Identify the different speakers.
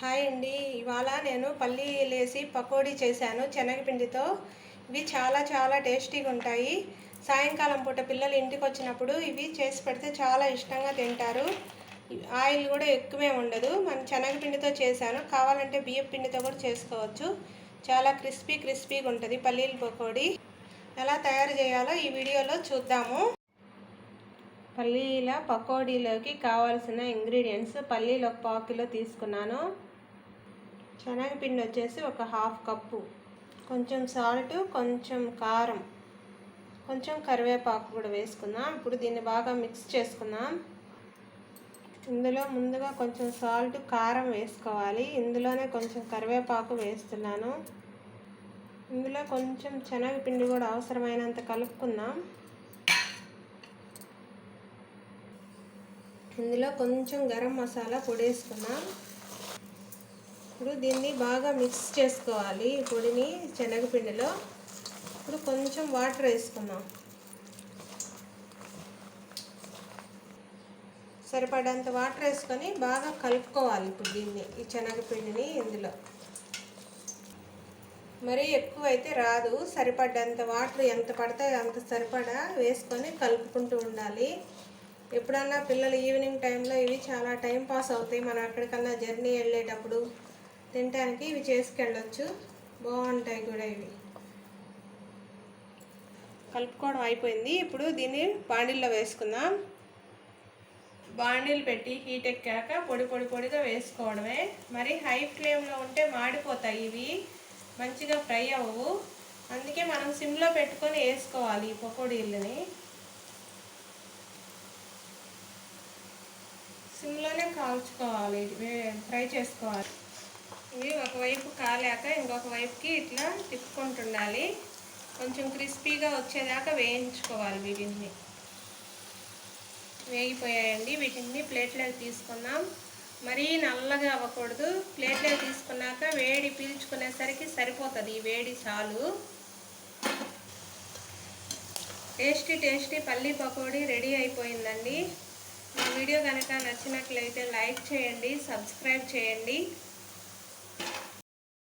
Speaker 1: Hi అండి. ఇవాళ నేను పల్లి లేసి పకోడీ చేశాను శనగపిండితో. ఇవి చాలా చాలా టేస్టీగా ఉంటాయి. సాయంకాలం పూట పిల్లలు ఇంటికి వచ్చినప్పుడు ఇవి చేసి పెడితే చాలా ఇష్టంగా తింటారు. ఆయిల్ కూడా ఎక్కువే ఉండదు. మనం శనగపిండితో చేశాను. కావాలంటే బియ్యం పిండితో కూడా చేసుకోవచ్చు. చాలా క్రిస్పీ క్రిస్పీగా ఉంటుంది పల్లీల పకోడీ. ఎలా తయారు చేయాలో ఈ వీడియోలో చూద్దాము. పల్లీల పకోడీలోకి కావాల్సిన ఇంగ్రీడియంట్స్ పల్లీలు ఒక పావు కిలో తీసుకున్నాను. శనగపిండి వచ్చేసి ఒక హాఫ్ కప్పు. కొంచెం సాల్ట్ కొంచెం కారం కొంచెం కరివేపాకు కూడా వేసుకుందాం. ఇప్పుడు దీన్ని బాగా మిక్స్ చేసుకుందాం. ఇందులో ముందుగా కొంచెం సాల్ట్ కారం వేసుకోవాలి. ఇందులోనే కొంచెం కరివేపాకు వేస్తున్నాను. ఇందులో కొంచెం శనగపిండి కూడా అవసరమైనంత కలుపుకుందాం. ఇందులో కొంచెం గరం మసాలా పొడి వేసుకున్నాం ఇప్పుడు దీన్ని బాగా మిక్స్ చేసుకోవాలి. పొడిని శనగపిండిలో. ఇప్పుడు కొంచెం వాటర్ వేసుకుందాం. సరిపడంత వాటర్ వేసుకొని బాగా కలుపుకోవాలి ఇప్పుడు దీన్ని ఈ శనగపిండిని ఇందులో. మరీ ఎక్కువ అయితే రాదు. సరిపడ్డంత వాటర్ ఎంత పడితే అంత సరిపడా వేసుకొని కలుపుకుంటూ ఉండాలి. ఎప్పుడన్నా పిల్లలు ఈవినింగ్ టైంలో ఇవి చాలా టైం పాస్ అవుతాయి. మనం ఎక్కడికన్నా జర్నీ వెళ్ళేటప్పుడు తినడానికి ఇవి చేసుకెళ్ళొచ్చు. బాగుంటాయి కూడా ఇవి. కలుపుకోవడం అయిపోయింది. ఇప్పుడు దీన్ని బాండిల్లో వేసుకుందాం. బాండిల్ పెట్టి హీట్ ఎక్కాక పొడి పొడి పొడిగా వేసుకోవడమే. మరి హై ఫ్లేమ్లో ఉంటే మాడిపోతాయి ఇవి. మంచిగా ఫ్రై అవ్వవు. అందుకే మనం సిమ్లో పెట్టుకొని వేసుకోవాలి ఈ పకోడీలని. సిమ్లోనే కాల్చుకోవాలి. ఫ్రై చేసుకోవాలి. ఇవి ఒకవైపు కాలాక ఇంకొక వైపుకి ఇట్లా తిప్పుకుంటుండాలి. కొంచెం క్రిస్పీగా వచ్చేదాకా వేయించుకోవాలి వీటిని. వేగిపోయాయండి. వీటిని ప్లేట్లోకి తీసుకుందాం. మరీ నల్లగా అవ్వకూడదు. ప్లేట్లో తీసుకున్నాక వేడి పీల్చుకునేసరికి సరిపోతుంది. ఈ వేడి చాలు. టేస్టీ టేస్టీ పల్లీ పకోడీ రెడీ అయిపోయిందండి. మా వీడియో కనుక నచ్చినట్లయితే లైక్ చేయండి సబ్స్క్రైబ్ చేయండి.